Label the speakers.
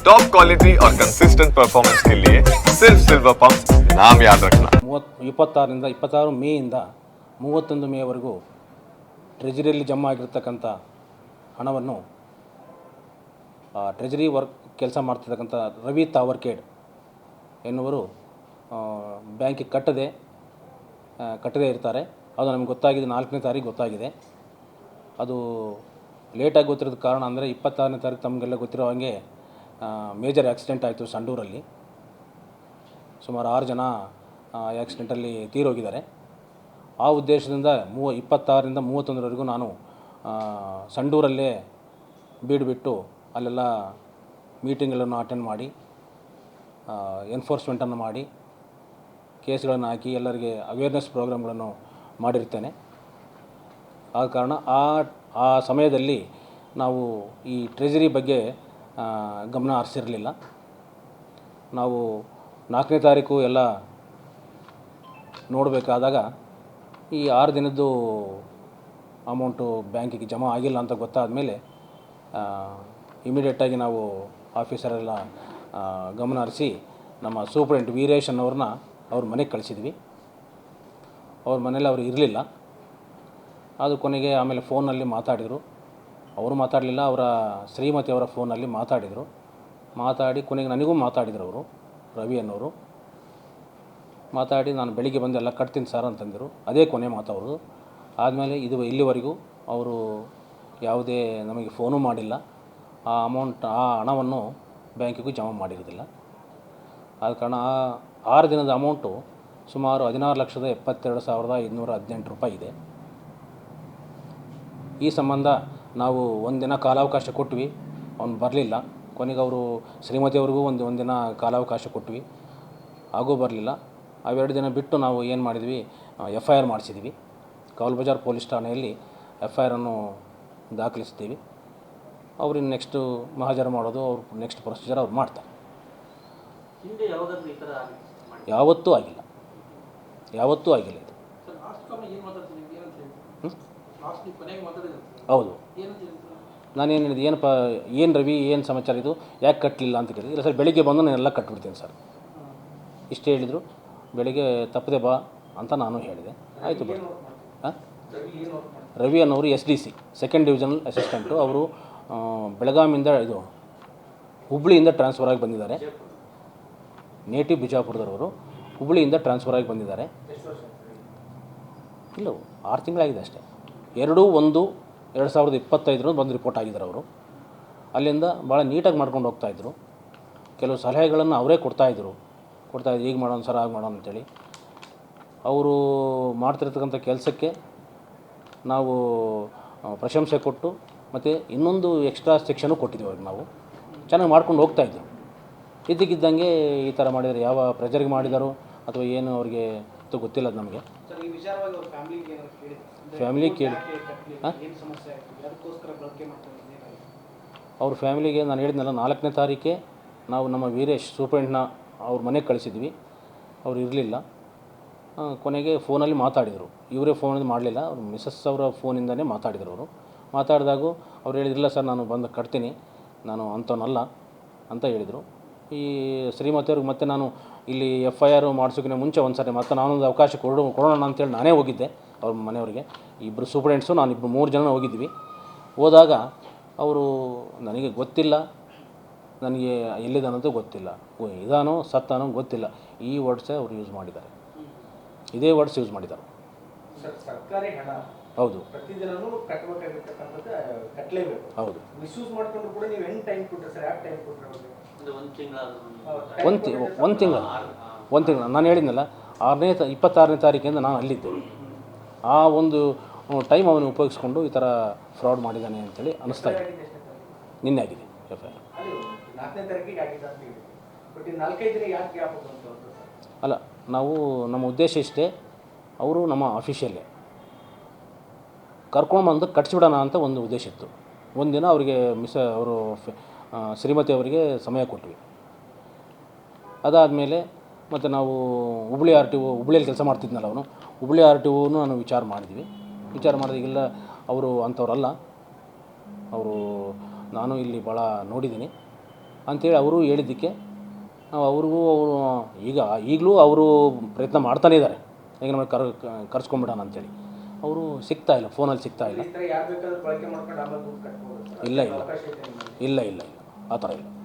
Speaker 1: Top quality और consistent performance के लिए सिर्फ सिल्वर पंप नाम याद रखना
Speaker 2: ಮೂವತ್ತು ಇಪ್ಪತ್ತಾರರಿಂದ ಇಪ್ಪತ್ತಾರು ಮೇಯಿಂದ ಮೂವತ್ತೊಂದು ಮೇವರೆಗೂ ಟ್ರೆಜರಿಯಲ್ಲಿ ಜಮಾ ಆಗಿರ್ತಕ್ಕಂಥ ಹಣವನ್ನು ಆ, ಟ್ರೆಜರಿ ವರ್ಕ್ ಕೆಲಸ ಮಾಡ್ತಿರ್ತಕ್ಕಂಥ ರವಿ ತಾವರ್ಕೇಡ್ ಎನ್ನುವರು ಆ, ಬ್ಯಾಂಕಿಗೆ ಕಟ್ಟದೆ ಆ, ಕಟ್ಟದೇ ಇರ್ತಾರೆ ಅದು ನಮಗೆ ಗೊತ್ತಾಗಿದೆ ನಾಲ್ಕನೇ ತಾರೀಕು ಗೊತ್ತಾಗಿದೆ ಅದು ಲೇಟಾಗಿ ಗೊತ್ತಿರೋದು ಕಾರಣ ಅಂದರೆ ಇಪ್ಪತ್ತಾರನೇ ತಾರೀಕು ತಮಗೆಲ್ಲ ಗೊತ್ತಿರೋ ಹಾಗೆ ಮೇಜರ್ ಆಕ್ಸಿಡೆಂಟ್ ಆಯಿತು ಸಂಡೂರಲ್ಲಿ. ಸುಮಾರು ಆರು ಜನ ಆ್ಯಕ್ಸಿಡೆಂಟಲ್ಲಿ ತೀರೋಗಿದ್ದಾರೆ. ಆ ಉದ್ದೇಶದಿಂದ ಮೂವ, ಇಪ್ಪತ್ತಾರರಿಂದ ಮೂವತ್ತೊಂದರವರೆಗೂ ನಾನು ಸಂಡೂರಲ್ಲೇ ಬೀಡು ಬಿಟ್ಟು ಅಲ್ಲೆಲ್ಲ ಮೀಟಿಂಗ್ಗಳನ್ನು ಅಟೆಂಡ್ ಮಾಡಿ ಎನ್ಫೋರ್ಸ್ಮೆಂಟನ್ನು ಮಾಡಿ, ಕೇಸ್ಗಳನ್ನು ಹಾಕಿ ಎಲ್ಲರಿಗೆ ಅವೇರ್ನೆಸ್ ಪ್ರೋಗ್ರಾಮ್ಗಳನ್ನು ಮಾಡಿರ್ತೇನೆ. ಆದ ಕಾರಣ ಆ ಆ ಸಮಯದಲ್ಲಿ ನಾವು ಈ ಟ್ರೆಜರಿ ಬಗ್ಗೆ ಗಮನ ಹರಿಸಿರಲಿಲ್ಲ. ನಾವು ನಾಲ್ಕನೇ ತಾರೀಕು ಎಲ್ಲ ನೋಡಬೇಕಾದಾಗ ಈ ಆರು ದಿನದ್ದು ಅಮೌಂಟು ಬ್ಯಾಂಕಿಗೆ ಜಮಾ ಆಗಿಲ್ಲ ಅಂತ ಗೊತ್ತಾದ ಮೇಲೆ ಇಮಿಡಿಯೇಟಾಗಿ ನಾವು ಆಫೀಸರೆಲ್ಲ ಗಮನ ಹರಿಸಿ ನಮ್ಮ ಸೂಪ್ರೆಂಟ್ ವೀರೇಶ್ ಅನ್ನೋರನ್ನ ಅವ್ರ ಮನೆಗೆ ಕಳಿಸಿದ್ವಿ. ಅವ್ರ ಮನೇಲಿ ಅವರು ಇರಲಿಲ್ಲ. ಅದು ಕೊನೆಗೆ ಆಮೇಲೆ ಫೋನಲ್ಲಿ ಮಾತಾಡಿದರು. ಅವರು ಮಾತಾಡಲಿಲ್ಲ, ಅವರ ಶ್ರೀಮತಿ ಅವರ ಫೋನಲ್ಲಿ ಮಾತಾಡಿದರು. ಮಾತಾಡಿ ಕೊನೆಗೆ ನನಗೂ ಮಾತಾಡಿದರು ಅವರು, ರವಿ ಅನ್ನೋರು. ಮಾತಾಡಿ ನಾನು ಬೆಳಿಗ್ಗೆ ಬಂದು ಎಲ್ಲ ಕಟ್ತೀನಿ ಸರ್ ಅಂತಂದರು. ಅದೇ ಕೊನೆ ಮಾತು ಅವರು ಆದಮೇಲೆ ಇದು ಇಲ್ಲಿವರೆಗೂ ಅವರು ಯಾವುದೇ ನಮಗೆ ಫೋನು ಮಾಡಿಲ್ಲ. ಆ ಅಮೌಂಟ್, ಆ ಹಣವನ್ನು ಬ್ಯಾಂಕಿಗೂ ಜಮಾ ಮಾಡಿರೋದಿಲ್ಲ. ಆದ ಕಾರಣ ಆ ಆರು ದಿನದ ಅಮೌಂಟು ಸುಮಾರು ಹದಿನಾರು ಲಕ್ಷದ ಎಪ್ಪತ್ತೆರಡು ಸಾವಿರದ ಇನ್ನೂರ ಹದಿನೆಂಟು ರೂಪಾಯಿ ಇದೆ. ಈ ಸಂಬಂಧ ನಾವು ಒಂದಿನ ಕಾಲಾವಕಾಶ ಕೊಟ್ವಿ. ಅವ್ನು ಬರಲಿಲ್ಲ. ಕೊನೆಗೆ ಅವರು ಶ್ರೀಮತಿ ಅವ್ರಿಗೂ ಒಂದು ಒಂದಿನ ಕಾಲಾವಕಾಶ ಕೊಟ್ವಿ. ಹಾಗೂ ಬರಲಿಲ್ಲ. ಅವೆರಡು ದಿನ ಬಿಟ್ಟು ನಾವು ಏನು ಮಾಡಿದ್ವಿ? ಎಫ್ ಐ ಆರ್ ಮಾಡಿಸಿದ್ವಿ. ಕೌಲ್ ಬಜಾರ್ ಪೊಲೀಸ್ ಠಾಣೆಯಲ್ಲಿ ಎಫ್ ಐ ಆರನ್ನು ದಾಖಲಿಸ್ತೀವಿ ಅವ್ರಿಗೆ ನೆಕ್ಸ್ಟು ಮಹಾಜರ ಮಾಡೋದು ಅವ್ರು ನೆಕ್ಸ್ಟ್ ಪ್ರೊಸೀಜರ್ ಅವ್ರು ಮಾಡ್ತಾರೆ. ಯಾವತ್ತೂ ಆಗಿಲ್ಲ. ಯಾವತ್ತೂ ಆಗಿಲ್ಲ ಇದು.
Speaker 3: ಸರ್ ನಾನು ಏನು
Speaker 2: ಹೌದು ಹೇಳಿದೆ ಏನಪ್ಪ ಏನು ರವಿ ಏನು ಸಮಾಚಾರ ಇದು? ಯಾಕೆ ಕಟ್ಟಲಿಲ್ಲ ಅಂತ ಕೇಳಿದೆ ಇಲ್ಲ ಸರ್ ಬೆಳಿಗ್ಗೆ ಬಂದು ನಾನು ಎಲ್ಲ ಕಟ್ಬಿಡ್ತೀನಿ ಸರ್. ಇಷ್ಟೇ ಹೇಳಿದರು. ಬೆಳಿಗ್ಗೆ ತಪ್ಪದೆ ಬಾ ಅಂತ ನಾನು ಹೇಳಿದೆ. ಆಯಿತು ಬಿಡಿ. ಹಾಂ ರವಿ ಅನ್ನೋರು S D C second divisional assistant ಅವರು ಬೆಳಗಾಮಿಂದ ಬೆಳಗಾವಿಯಿಂದ ಇದು ಹುಬ್ಳಿಯಿಂದ ಟ್ರಾನ್ಸ್ಫರ್ ಆಗಿ ಬಂದಿದ್ದಾರೆ. ನೇಟಿವ್ ಬಿಜಾಪುರದವರು ಹುಬ್ಳಿಯಿಂದ ಟ್ರಾನ್ಸ್ಫರ್ ಆಗಿ ಬಂದಿದ್ದಾರೆ. ಇಲ್ಲ ಆರು ತಿಂಗಳಾಗಿದೆ ಅಷ್ಟೇ. ಎರಡು ಒಂದು ಎರಡು ಸಾವಿರದ ಇಪ್ಪತ್ತೈದರಲ್ಲಿ ಬಂದು ರಿಪೋರ್ಟ್ ಆಗಿದ್ದಾರೆ ಅವರು. ಅಲ್ಲಿಂದ ಭಾಳ ನೀಟಾಗಿ ಮಾಡ್ಕೊಂಡು ಹೋಗ್ತಾಯಿದ್ರು ಕೆಲವು ಸಲಹೆಗಳನ್ನು ಅವರೇ ಕೊಡ್ತಾಯಿದ್ರು ಕೊಡ್ತಾಯಿದ್ರು ಈಗ ಮಾಡೋಣ ಸರ್ ಆಗ ಮಾಡೋಣ ಅಂತೇಳಿ. ಅವರು ಮಾಡ್ತಿರ್ತಕ್ಕಂಥ ಕೆಲಸಕ್ಕೆ ನಾವು ಪ್ರಶಂಸೆ ಕೊಟ್ಟು ಮತ್ತು ಇನ್ನೊಂದು ಎಕ್ಸ್ಟ್ರಾ ಸೆಕ್ಷನು ಕೊಟ್ಟಿದ್ದೀವಿ ಅವ್ರಿಗೆ ನಾವು. ಚೆನ್ನಾಗಿ ಮಾಡ್ಕೊಂಡು ಹೋಗ್ತಾಯಿದ್ರು ಇದ್ದಕ್ಕಿದ್ದಂಗೆ ಈ ಥರ ಮಾಡಿದರೆ ಯಾವ ಪ್ರೆಜರ್ಗೆ ಮಾಡಿದಾರೋ ಅಥವಾ ಏನು ಅವ್ರಿಗೆ ಅದು ಗೊತ್ತಿಲ್ಲ ಅದು ನಮಗೆ. ಫ್ಯಾಮಿಲಿ ಕೇಳಿ ಅವ್ರ ಫ್ಯಾಮಿಲಿಗೆ ನಾನು ಹೇಳಿದ್ನಲ್ಲ ನಾಲ್ಕನೇ ತಾರೀಕೆ ನಾವು ನಮ್ಮ ವೀರೇಶ್ ಸೂಪ್ರೆಂಟ್ನ ಅವ್ರ ಮನೆಗೆ ಕಳಿಸಿದ್ವಿ. ಅವ್ರು ಇರಲಿಲ್ಲ. ಕೊನೆಗೆ ಫೋನಲ್ಲಿ ಮಾತಾಡಿದರು. ಇವರೇ ಫೋನಲ್ಲಿ ಮಾಡಲಿಲ್ಲ. ಅವ್ರ ಮಿಸಸ್ ಅವರ ಫೋನಿಂದನೇ ಮಾತಾಡಿದರು ಅವರು. ಮಾತಾಡಿದಾಗ ಅವ್ರು ಹೇಳಿದ್ರಲ್ಲ ಸರ್ ನಾನು ಬಂದು ಕಟ್ತೀನಿ. ನಾನು ಅಂಥವನಲ್ಲ ಅಂತ ಹೇಳಿದರು. ಈ ಶ್ರೀಮತಿಯವ್ರಿಗೆ ಮತ್ತೆ ನಾನು ಇಲ್ಲಿ ಎಫ್ ಐ ಆರ್ ಮಾಡಿಸೋಕ್ಕಿಂತ ಮುಂಚೆ ಒಂದು ಸಾರಿ ಮತ್ತೆ ನಾನೊಂದು ಅವಕಾಶ ಕೊಡೋ ಕೊಡೋಣ ಅಂತೇಳಿ ನಾನೇ ಹೋಗಿದ್ದೆ ಅವ್ರ ಮನೆಯವರಿಗೆ. ಇಬ್ಬರು ಸೂಪ್ರೆಂಟ್ಸು ನಾನು ಇಬ್ಬರು ಮೂರು ಜನ ಹೋಗಿದ್ವಿ. ಹೋದಾಗ ಅವರು, ನನಗೆ ಗೊತ್ತಿಲ್ಲ. ನನಗೆ ಎಲ್ಲಿದ್ದಾನಂತೂ ಗೊತ್ತಿಲ್ಲ. ಇದಾನೋ, ಸತ್ತಾನೋ ಗೊತ್ತಿಲ್ಲ. ಈ ವರ್ಡ್ಸೇ ಅವರು ಯೂಸ್ ಮಾಡಿದ್ದಾರೆ. ಇದೇ ವರ್ಡ್ಸ್ ಯೂಸ್ ಮಾಡಿದ್ದಾರೆ. ಹೌದು. ಹೌದು.
Speaker 3: ಮಿಸ್ಯೂಸ್ ಮಾಡ್ಕೊಂಡ್ರು ಕೂಡ ನೀವು ಹೆಂಗೆ ಟೈಮ್ ಕೊಟ್ರಿ ಸರ್? ಯಾಕೆ ಟೈಮ್ ಕೊಟ್ರಿ
Speaker 4: ಒಂದು ತಿಂಗಳ
Speaker 2: ಒಂದು ತಿಂಗಳ ಒಂದು ತಿಂಗಳು ಒಂದು ತಿಂಗಳು. ನಾನು ಹೇಳಿದ್ನಲ್ಲ ಆರನೇ ತ ಇಪ್ಪತ್ತಾರನೇ ತಾರೀಕಿಂದ ನಾನು ಅಲ್ಲಿದ್ದೆ. ಆ ಒಂದು ಟೈಮ್ ಅವನು ಉಪಯೋಗಿಸ್ಕೊಂಡು ಈ ಥರ ಫ್ರಾಡ್ ಮಾಡಿದ್ದಾನೆ ಅಂತೇಳಿ ಅನಿಸ್ತಾ ಇದೆ. ನಿನ್ನೆ ಆಗಿದೆ ಎಫ್ ಐ ಆರ್
Speaker 3: ತಾರೀಕಿಗೆ ಆಗಿದೆ ಅಂತ ಹೇಳಿ ಬಟ್ ಈ ನಾಲ್ಕೈದು ದಿನ ಯಾಕೆ ಗ್ಯಾಪ್ ಸರ್?
Speaker 2: ಅಲ್ಲ ನಾವು ನಮ್ಮ ಉದ್ದೇಶ ಇಷ್ಟೇ ಅವರು ನಮ್ಮ ಅಫಿಷಿಯಲ್ಲೇ ಕರ್ಕೊಂಡ್ಬಂದು ಕಟ್ಸಿಬಿಡೋಣ ಅಂತ ಒಂದು ಉದ್ದೇಶ ಇತ್ತು. ಒಂದಿನ ಅವರಿಗೆ ಮಿಸ್ ಅವರು ಶ್ರೀಮತಿ ಅವರಿಗೆ ಸಮಯ ಕೊಟ್ವಿ. ಅದಾದಮೇಲೆ ಮತ್ತು ನಾವು ಹುಬ್ಳಿ ಆರ್ ಟಿ ಒ, ಹುಬ್ಳಿಯಲ್ಲಿ ಕೆಲಸ ಮಾಡ್ತಿದ್ನಲ್ಲ ಅವನು. ಹುಬ್ಳಿ ಆರ್ ಟಿ ಓನು ನಾನು ವಿಚಾರ ಮಾಡಿದ್ವಿ. ವಿಚಾರ ಮಾಡಿದಾಗೆಲ್ಲ ಅವರು ಅಂಥವ್ರಲ್ಲ, ಅವರು ನಾನು ಇಲ್ಲಿ ಭಾಳ ನೋಡಿದ್ದೀನಿ ಅಂಥೇಳಿ ಅವರು ಹೇಳಿದ್ದಕ್ಕೆ ನಾವು ಅವ್ರಿಗೂ ಅವರು, ಈಗ ಈಗಲೂ ಅವರು ಪ್ರಯತ್ನ ಮಾಡ್ತಾನೇ ಇದ್ದಾರೆ. ಈಗ ನಮಗೆ ಕರ್ ಕರ್ಸ್ಕೊಂಬಿಡೋಣ ಅಂಥೇಳಿ ಅವರು ಸಿಗ್ತಾ ಇಲ್ಲ ಫೋನಲ್ಲಿ ಸಿಗ್ತಾ ಇಲ್ಲ. ಇಲ್ಲ. ಇಲ್ಲ ಇಲ್ಲ ಇಲ್ಲ. ಆ ಥರ ಇಲ್ಲ.